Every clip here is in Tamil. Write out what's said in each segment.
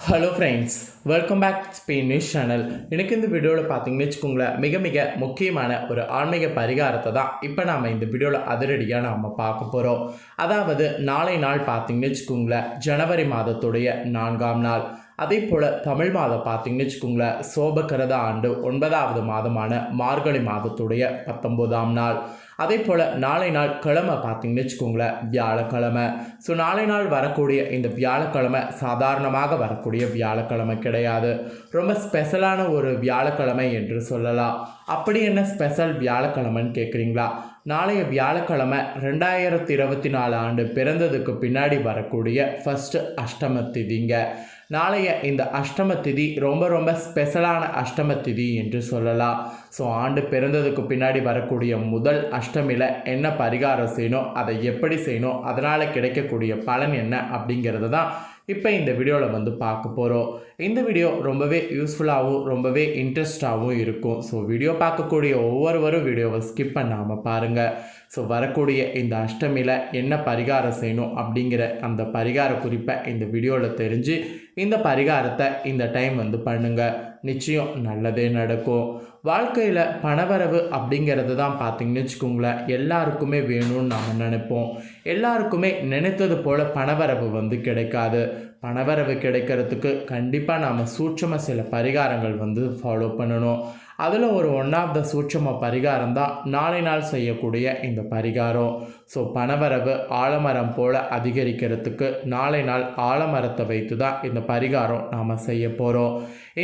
Hello friends welcome back Spain news channel எனக்கு இந்த வீடியோவில் பார்த்தீங்கன்னு வச்சுக்கோங்களேன் மிக மிக முக்கியமான ஒரு ஆன்மீக பரிகாரத்தை தான் இப்போ நாம் இந்த வீடியோவில் அதிரடியாக நாம் பார்க்க போகிறோம் அதாவது நாளை நாள் பார்த்தீங்கன்னு வச்சுக்கோங்களேன் ஜனவரி மாதத்துடைய நான்காம் நாள். அதே போல் தமிழ் மாதம் பார்த்தீங்கன்னு வச்சுக்கோங்களேன் சோபகிரத ஆண்டு ஒன்பதாவது மாதமான மார்கழி மாதத்துடைய பத்தொம்போதாம் நாள். அதே போல் நாளை நாள் கிழமை பார்த்தீங்கன்னு வச்சுக்கோங்களேன் வியாழக்கிழமை. ஸோ நாளை நாள் வரக்கூடிய இந்த வியாழக்கிழமை சாதாரணமாக வரக்கூடிய வியாழக்கிழமை கிடையாது. ரொம்ப ஸ்பெஷலான ஒரு வியாழக்கிழமை என்று சொல்லலாம். அப்படி என்ன ஸ்பெஷல் வியாழக்கிழமைன்னு கேட்குறீங்களா? நாளைய வியாழக்கிழமை ரெண்டாயிரத்தி இருபத்தி நாலு ஆண்டு பிறந்ததுக்கு பின்னாடி வரக்கூடிய ஃபஸ்ட்டு அஷ்டம திதிங்க. நாளைய இந்த அஷ்டம திதி ரொம்ப ரொம்ப ஸ்பெஷலான அஷ்டம திதி என்று சொல்லலாம். ஸோ ஆண்டு பிறந்ததுக்கு பின்னாடி வரக்கூடிய முதல் அஷ்டமியில் என்ன பரிகாரம் செய்யணும் அதை எப்படி செய்யணும் அதனால் கிடைக்கக்கூடிய பலன் என்ன அப்படிங்கிறது தான் இப்போ இந்த வீடியோவில் வந்து பார்க்க போகிறோம் இந்த வீடியோ ரொம்பவே யூஸ்ஃபுல்லாகவும் ரொம்பவே இன்ட்ரெஸ்டாகவும் இருக்கும். ஸோ வீடியோ பார்க்கக்கூடிய ஒவ்வொருவரும் வீடியோவை ஸ்கிப் பண்ணாமல் பாருங்கள் ஸோ வரக்கூடிய இந்த அஷ்டமியில் என்ன பரிகாரம் செய்யணும் அப்படிங்கிற அந்த பரிகார குறிப்பை இந்த வீடியோவில் தெரிஞ்சு இந்த பரிகாரத்தை இந்த டைம் வந்து பண்ணுங்கள் நிச்சயம் நல்லதே நடக்கும். வாழ்க்கையில் பணவரவு அப்படிங்கிறது தான் பார்த்தீங்கன்னு வச்சுக்கோங்களேன். எல்லாருக்குமே வேணும்னு நாம் நினைப்போம். எல்லாருக்குமே நினைத்தது போல் பணவரவு வந்து கிடைக்காது. பணவரவு கிடைக்கிறதுக்கு கண்டிப்பாக நாம் சூட்சமாக சில பரிகாரங்கள் வந்து ஃபாலோ பண்ணணும். அதில் ஒரு ஒன் ஆஃப் த சூட்சம பரிகாரம் தான் நாளை நாள் செய்யக்கூடிய இந்த பரிகாரம். ஸோ பணவரவு ஆலமரம் போல் அதிகரிக்கிறதுக்கு நாளை நாள் ஆலமரத்தை வைத்து தான் இந்த பரிகாரம் நாம் செய்ய போகிறோம்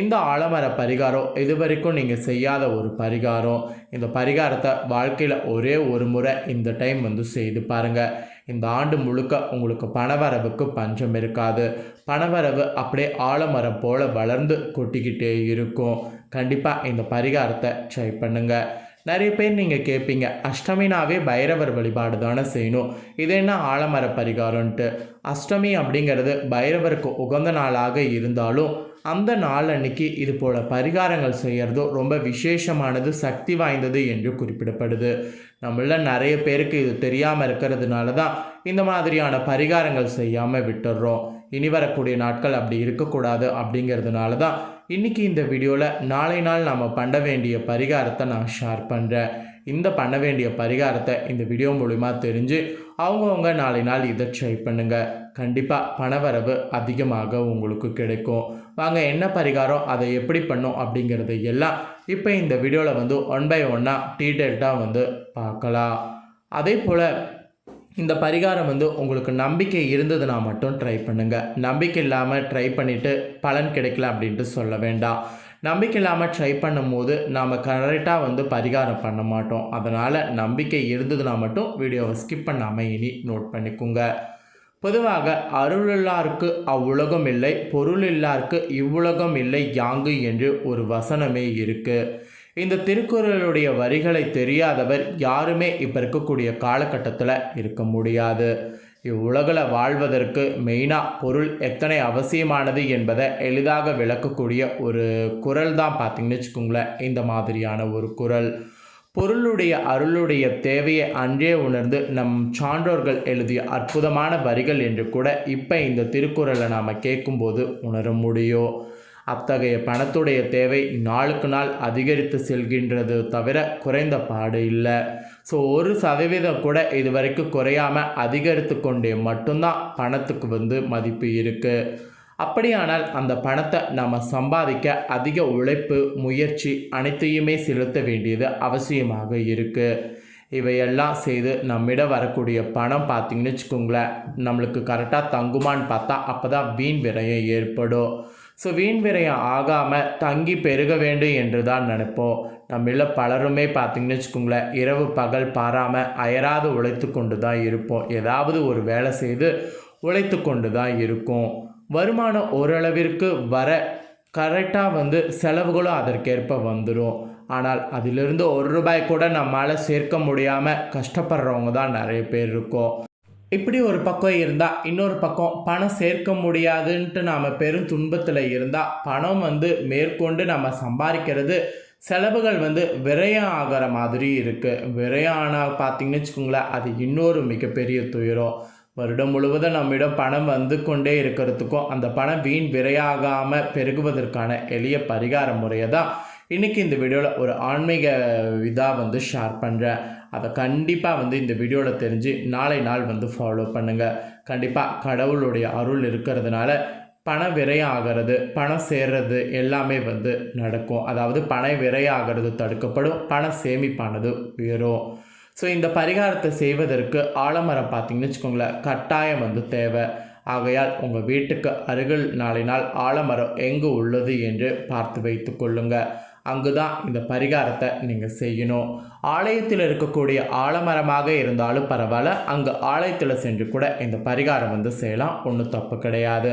இந்த ஆலமர பரிகாரம் இது வரைக்கும் நீங்கள் செய்யாத ஒரு பரிகாரம். இந்த பரிகாரத்தை வாழ்க்கையில் ஒரே ஒரு முறை இந்த டைம் வந்து செய்து பாருங்கள் இந்த ஆண்டு முழுக்க உங்களுக்கு பணவரவுக்கு பஞ்சம் இருக்காது. பணவரவு அப்படியே ஆலமரம் போல் வளர்ந்து கொட்டிக்கிட்டே இருக்கும். கண்டிப்பாக இந்த பரிகாரத்தை ட்ரை பண்ணுங்கள் நிறைய பேர் நீங்கள் கேட்பீங்க அஷ்டமினாவே பைரவர் வழிபாடு தானே செய்யணும். இது என்ன ஆலமர பரிகாரம்ன்ட்டு. அஷ்டமி அப்படிங்கிறது பைரவருக்கு உகந்த நாளாக இருந்தாலும் அந்த நாள் அன்னைக்கு இது போல் பரிகாரங்கள் செய்கிறதும் ரொம்ப விசேஷமானது சக்தி வாய்ந்தது என்று குறிப்பிடப்படுது. நம்மள நிறைய பேருக்கு இது தெரியாமல் இருக்கிறதுனால தான் இந்த மாதிரியான பரிகாரங்கள் செய்யாமல் விட்டுடுறோம் இனி வரக்கூடிய நாட்கள் அப்படி இருக்கக்கூடாது அப்படிங்கிறதுனால தான் இன்றைக்கி இந்த வீடியோவில் நாளை நாள் நம்ம பண்ண வேண்டிய பரிகாரத்தை நான் ஷேர் பண்ணுறேன் இந்த பண்ண வேண்டிய பரிகாரத்தை இந்த வீடியோ மூலிமா தெரிஞ்சு அவங்கவுங்க நாளை நாள் இதை ட்ரை பண்ணுங்கள் கண்டிப்பாக பணவரவு அதிகமாக உங்களுக்கு கிடைக்கும். வாங்க என்ன பரிகாரம் அதை எப்படி பண்ணும் அப்படிங்கிறது எல்லாம் இப்போ இந்த வீடியோவில் வந்து ஒன் பை ஒன்னாக டீட்டெயில்டாக வந்து பார்க்கலாம். அதே போல் இந்த பரிகாரம் வந்து உங்களுக்கு நம்பிக்கை இருந்ததுன்னா மட்டும் ட்ரை பண்ணுங்கள் நம்பிக்கை இல்லாமல் ட்ரை பண்ணிவிட்டு பலன் கிடைக்கல அப்படின்ட்டு சொல்ல வேண்டாம். நம்பிக்கை இல்லாமல் ட்ரை பண்ணும்போது நாம் கரெக்டாக வந்து பரிகாரம் பண்ண மாட்டோம். அதனால் நம்பிக்கை இருந்ததுன்னா மட்டும் வீடியோவை ஸ்கிப் பண்ணாமல் இனி நோட் பண்ணிக்கோங்க. பொதுவாக அருளில்லாருக்கு அவ்வுலகம் இல்லை பொருள் இல்லாருக்கு இவ்வுலகம் இல்லை யாங்கு என்று ஒரு வசனமே இருக்குது இந்த திருக்குறளுடைய வரிகளை தெரியாதவர் யாருமே இப்போ இருக்கக்கூடிய காலகட்டத்தில் இருக்க முடியாது. இவ்வுலகில் வாழ்வதற்கு மெயினாக பொருள் எத்தனை அவசியமானது என்பதை எளிதாக விளக்கக்கூடிய ஒரு குரல் தான் பார்த்திங்கன்னு வச்சுக்கோங்களேன். இந்த மாதிரியான ஒரு குரல் பொருளுடைய அருளுடைய தேவையை அன்றே உணர்ந்து நம் சான்றோர்கள் எழுதிய அற்புதமான வரிகள் என்று கூட இப்போ இந்த திருக்குறளை நாம் கேட்கும்போது உணர முடியும். அத்தகைய பணத்துடைய தேவை நாளுக்கு நாள் அதிகரித்து செல்கின்றது தவிர குறைந்த பாடு இல்லை. ஸோ ஒரு சதவீதம் கூட இது வரைக்கும் குறையாமல் அதிகரித்து கொண்டே மட்டும்தான் பணத்துக்கு வந்து மதிப்பு இருக்குது அப்படியானால் அந்த பணத்தை நம்ம சம்பாதிக்க அதிக உழைப்பு முயற்சி அனைத்தையுமே செலுத்த வேண்டியது அவசியமாக இருக்குது இவையெல்லாம் செய்து நம்மிடம் வரக்கூடிய பணம் பார்த்திங்கன்னு வச்சுக்கோங்களேன் நம்மளுக்கு கரெக்டாக தங்குமான்னு பார்த்தா அப்போ தான் வீண் விரயம் ஏற்படும். ஸோ வீண் விரயம் ஆகாமல் தங்கி பெருக வேண்டும் என்று தான் நினைப்போம் நம்மள பலருமே பார்த்திங்கன்னு வச்சுக்கோங்களேன் இரவு பகல் பாராமல் அயராது உழைத்து கொண்டு தான் இருப்போம். ஏதாவது ஒரு வேலை செய்து உழைத்து கொண்டு தான் இருக்கும். வருமானம் ஓரளவிற்கு வர கரெக்டாக வந்து செலவுகளும் அதற்கேற்ப வந்துடும் ஆனால் அதிலிருந்து ஒரு ரூபாய் கூட நம்மளால் சேர்க்க முடியாமல் கஷ்டப்படுறவங்க தான் நிறைய பேர் இருக்கோம். இப்படி ஒரு பக்கம் இருந்தால் இன்னொரு பக்கம் பணம் சேர்க்க முடியாதுன்ட்டு நாம் பெரும் துன்பத்தில் இருந்தால் பணம் வந்து மேற்கொண்டு நம்ம சம்பாதிக்கிறது செலவுகள் வந்து விரயம் ஆகிற மாதிரி இருக்குது விரயம் ஆனால் பார்த்திங்கன்னு வச்சுக்கோங்களேன் அது இன்னொரு மிகப்பெரிய துயரம். வருடம் முழுவதும் நம்மிடம் பணம் வந்து கொண்டே இருக்கிறதுக்கும் அந்த பணம் வீண் விரையாகாமல் பெருகுவதற்கான எளிய பரிகார முறையை தான் இன்றைக்கி இந்த வீடியோவில் ஒரு ஆன்மீக இதாக வந்து ஷேர் பண்ணுறேன் அதை கண்டிப்பாக வந்து இந்த வீடியோவில் தெரிஞ்சு நாளை நாள் வந்து ஃபாலோ பண்ணுங்கள் கண்டிப்பாக கடவுளுடைய அருள் இருக்கிறதுனால பண விரையாகிறது பணம் சேர்றது எல்லாமே வந்து நடக்கும். அதாவது பண விரையாகிறது தடுக்கப்படும் பண சேமிப்பானது உயரும். ஸோ இந்த பரிகாரத்தை செய்வதற்கு ஆலமரம் பார்த்தீங்கன்னு வச்சுக்கோங்களேன் கட்டாயம் வந்து தேவை. ஆகையால் உங்கள் வீட்டுக்கு அருகில் நாளை நாள் ஆலமரம் எங்கு உள்ளது என்று பார்த்து வைத்து கொள்ளுங்கள் அங்கு தான் இந்த பரிகாரத்தை நீங்கள் செய்யணும். ஆலயத்தில் இருக்கக்கூடிய ஆலமரமாக இருந்தாலும் பரவாயில்ல அங்கே ஆலயத்தில் சென்று கூட இந்த பரிகாரம் வந்து செய்யலாம் ஒன்றும் தப்பு கிடையாது.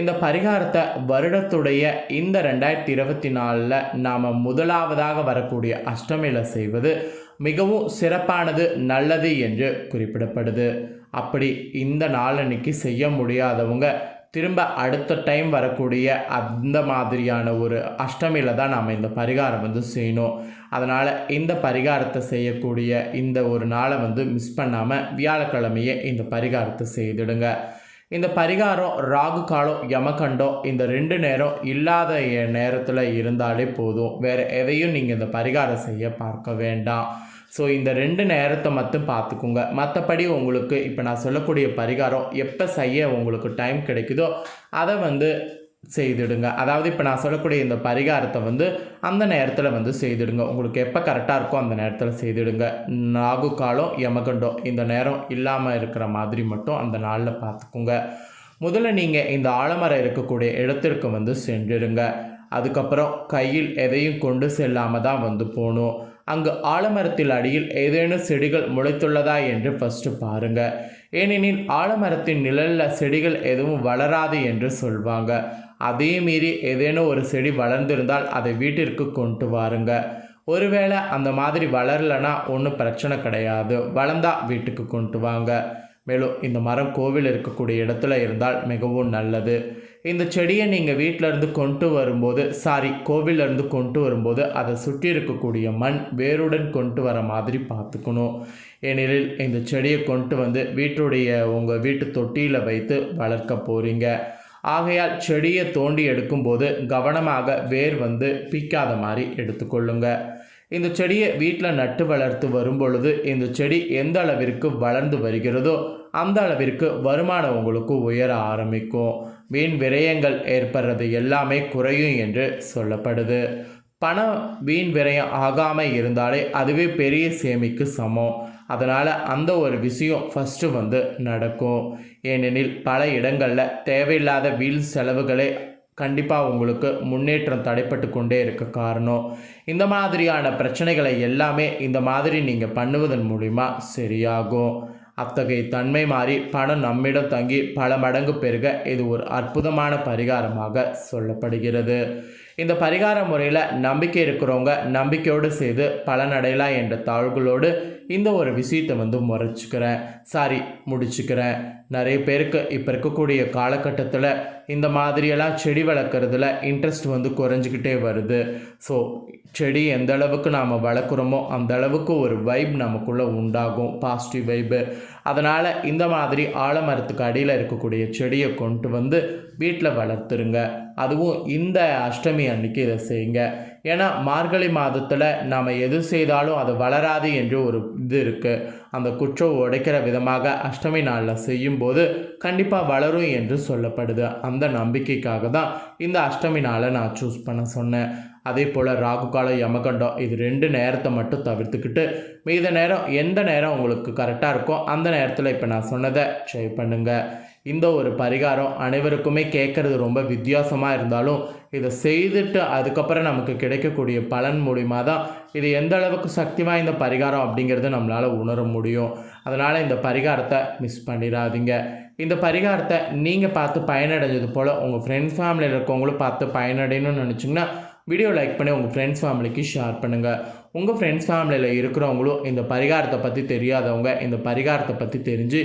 இந்த பரிகாரத்தை வருடத்துடைய இந்த ரெண்டாயிரத்தி இருபத்தி நாலில் நாம் முதலாவதாக வரக்கூடிய அஷ்டமியில் செய்வது மிகவும் சிறப்பானது நல்லது என்று குறிப்பிடப்படுது. அப்படி இந்த நாளன்னைக்கு செய்ய முடியாதவங்க திரும்ப அடுத்த டைம் வரக்கூடிய அந்த மாதிரியான ஒரு அஷ்டமியில் தான் நாம் இந்த பரிகாரம் வந்து செய்யணும். அதனால் இந்த பரிகாரத்தை செய்யக்கூடிய இந்த ஒரு நாளை வந்து மிஸ் பண்ணாமல் வியாழக்கிழமையே இந்த பரிகாரத்தை செய்துடுங்க. இந்த பரிகாரம் ராகு காலம் யமகண்டம் இந்த ரெண்டு நேரம் இல்லாத நேரத்தில் இருந்தாலே போதும். வேறு எதையும் நீங்கள் இந்த பரிகாரம் செய்ய பார்க்க வேண்டாம். ஸோ இந்த ரெண்டு நேரத்தை மட்டும் பார்த்துக்குங்க. மற்றபடி உங்களுக்கு இப்போ நான் சொல்லக்கூடிய பரிகாரம் எப்போ செய்ய உங்களுக்கு டைம் கிடைக்குதோ அதை வந்து செய்திடுங்க. அதாவது இப்போ நான் சொல்லக்கூடிய இந்த பரிகாரத்தை வந்து அந்த நேரத்தில் வந்து செய்திடுங்க. உங்களுக்கு எப்போ கரெக்டாக இருக்கோ அந்த நேரத்தில் செய்திடுங்க. நாகு காலம் யமகண்டம் இந்த நேரம் இல்லாமல் இருக்கிற மாதிரி மட்டும் அந்த நாளில் பார்த்துக்குங்க. முதல்ல நீங்கள் இந்த ஆலமரம் இருக்கக்கூடிய இடத்திற்கு வந்து சென்றிடுங்க. அதுக்கப்புறம் கையில் எதையும் கொண்டு செல்லாமல் தான் வந்து போகணும். அங்கு ஆலமரத்தில் அடியில் ஏதேனும் செடிகள் முளைத்துள்ளதா என்று ஃபஸ்ட்டு பாருங்க. ஏனெனில் ஆலமரத்தின் நிழலில் செடிகள் எதுவும் வளராது என்று சொல்வாங்க. அதே மீறி ஏதேனும் ஒரு செடி வளர்ந்திருந்தால் அதை வீட்டிற்கு கொண்டு வாருங்க. ஒருவேளை அந்த மாதிரி வளரலைன்னா ஒன்றும் பிரச்சனை கிடையாது. வளர்ந்தா வீட்டுக்கு கொண்டு வாங்க. மேலும் இந்த மரம் கோவில் இருக்கக்கூடிய இடத்துல இருந்தால் மிகவும் நல்லது. இந்த செடியை நீங்கள் வீட்டிலேருந்து கொண்டு வரும்போது சாரி கோவிலேருந்து கொண்டு வரும்போது அதை சுற்றி இருக்கக்கூடிய மண் வேருடன் கொண்டு வர மாதிரி பார்த்துக்கணும். ஏனெனில் இந்த செடியை கொண்டு வந்து வீட்டுடைய உங்கள் வீட்டு தொட்டியில் வைத்து வளர்க்க போகிறீங்க ஆகையால் செடியை தோண்டி எடுக்கும்போது கவனமாக வேர் வந்து பிக்காத மாதிரி எடுத்துக்கொள்ளுங்க. இந்த செடியை வீட்டில் நட்டு வளர்த்து வரும்பொழுது இந்த செடி எந்த அளவிற்கு வளர்ந்து வருகிறதோ அந்த அளவிற்கு வருமானம் உங்களுக்கு உயர ஆரம்பிக்கும். வீண் விரயங்கள் ஏற்படுறது எல்லாமே குறையும் என்று சொல்லப்படுது. பணம் வீண் விரயம் ஆகாமல் இருந்தாலே அதுவே பெரிய சேமிக்கு சமம். அதனால் அந்த ஒரு விஷயம் ஃபஸ்ட்டு வந்து நடக்கும். ஏனெனில் பல இடங்களில் தேவையில்லாத வீண் செலவுகளே கண்டிப்பாக உங்களுக்கு முன்னேற்றம் தடைப்பட்டு கொண்டே இருக்க காரணம். இந்த மாதிரியான பிரச்சனைகளை எல்லாமே இந்த மாதிரி நீங்கள் பண்ணுவதன் மூலிமா சரியாகும். அத்தகைய தன்மை மாறி பணம் நம்மிடம் தங்கி பல மடங்கு பெருக இது ஒரு அற்புதமான பரிகாரமாக சொல்லப்படுகிறது. இந்த பரிகார முறையில் நம்பிக்கை இருக்கிறவங்க நம்பிக்கையோடு செய்து பலனடையலாம் என்ற தாழ்களோடு இந்த ஒரு விஷயத்தை வந்து முறைச்சிக்கிறேன். சாரி முடிச்சுக்கிறேன். நிறைய பேருக்கு இப்போ இருக்கக்கூடிய காலகட்டத்தில் இந்த மாதிரியெல்லாம் செடி வளர்க்குறதுல இன்ட்ரெஸ்ட் வந்து குறைஞ்சிக்கிட்டே வருது. ஸோ செடி எந்த அளவுக்கு நாம் வளர்க்குறோமோ அந்த அளவுக்கு ஒரு வைப் நமக்குள்ளே உண்டாகும். பாசிட்டிவ் வைப்பு அதனால் இந்த மாதிரி ஆலமரத்துக்கு அடியில் இருக்கக்கூடிய செடியை கொண்டு வந்து வீட்டில் வளர்த்துருங்க. அதுவும் இந்த அஷ்டமி அன்னைக்கு இதை செய்யுங்க. ஏன்னா மார்கழி மாதத்தில் நாம் எது செய்தாலும் அது வளராது என்று ஒரு இது இருக்குது அந்த குற்றம் உடைக்கிற விதமாக அஷ்டமி நாளில் செய்யும்போது கண்டிப்பாக வளரும் என்று சொல்லப்படுது. அந்த நம்பிக்கைக்காக தான் இந்த அஷ்டமி நாளை நான் சூஸ் பண்ண சொன்னேன். அதே போல் ராகுகாலம் யமகண்டம் இது ரெண்டு நேரத்தை மட்டும் தவிர்த்துக்கிட்டு மீத நேரம் எந்த நேரம் உங்களுக்கு கரெக்டாக இருக்கோ அந்த நேரத்தில் இப்போ நான் சொன்னதை ட்ரை பண்ணுங்கள் இந்த ஒரு பரிகாரம் அனைவருக்குமே கேட்குறது ரொம்ப வித்தியாசமாக இருந்தாலும் இதை செய்துட்டு அதுக்கப்புறம் நமக்கு கிடைக்கக்கூடிய பலன் மூலிமா தான் இது எந்த அளவுக்கு சக்தி வாய்ந்த பரிகாரம் அப்படிங்கிறது நம்மளால் உணர முடியும். அதனால் இந்த பரிகாரத்தை மிஸ் பண்ணிடாதீங்க. இந்த பரிகாரத்தை நீங்கள் பார்த்து பயனடைஞ்சது போல் உங்கள் ஃப்ரெண்ட்ஸ் ஃபேமிலியில் இருக்கவங்களும் பார்த்து பயனடையணும்னு நினச்சிங்கன்னா வீடியோ லைக் பண்ணி உங்கள் ஃப்ரெண்ட்ஸ் ஃபேமிலிக்கு ஷேர் பண்ணுங்கள் உங்கள் ஃப்ரெண்ட்ஸ் ஃபேமிலியில் இருக்கிறவங்களும் இந்த பரிகாரத்தை பற்றி தெரியாதவங்க இந்த பரிகாரத்தை பற்றி தெரிஞ்சு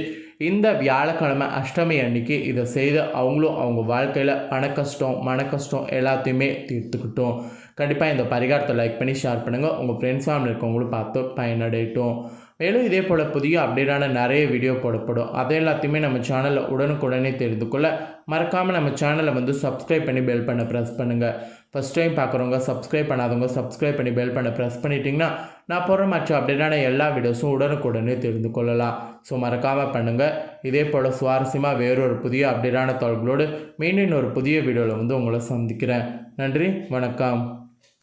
இந்த வியாழக்கிழமை அஷ்டமி அன்னைக்கு இதை செய்து அவங்களும் அவங்க வாழ்க்கையில் பண கஷ்டம் மன கஷ்டம் எல்லாத்தையுமே தீர்த்துக்கிட்டோம். கண்டிப்பாக இந்த பரிகாரத்தை லைக் பண்ணி ஷேர் பண்ணுங்கள் உங்கள் ஃப்ரெண்ட்ஸ் ஃபேமிலி இருக்கவங்களும் பார்த்து பயனடையட்டும். மேலும் இதே போல் புதிய அப்டேட்டான நிறைய வீடியோ போடப்படும். அதை எல்லாத்தையுமே நம்ம சேனலில் உடனுக்குடனே தெரிந்து கொள்ள மறக்காமல் நம்ம சேனலை வந்து சப்ஸ்கிரைப் பண்ணி பெல் பண்ண ப்ரெஸ் பண்ணுங்கள் ஃபஸ்ட் டைம் பார்க்குறவங்க சப்ஸ்கிரைப் பண்ணாதவங்க சப்ஸ்கிரைப் பண்ணி பெல் பண்ண ப்ரெஸ் பண்ணிட்டீங்கன்னா நான் போகிற மற்ற அப்டேட்டான எல்லா வீடியோஸும் உடனுக்குடனே தெரிந்து கொள்ளலாம். ஸோ மறக்காமல் பண்ணுங்கள் இதே போல் சுவாரஸ்யமாக வேறொரு புதிய அப்டேட்டான தகவல்களோடு மீண்டும் ஒரு புதிய வீடியோவில் வந்து உங்களை சந்திக்கிறேன். நன்றி வணக்கம்.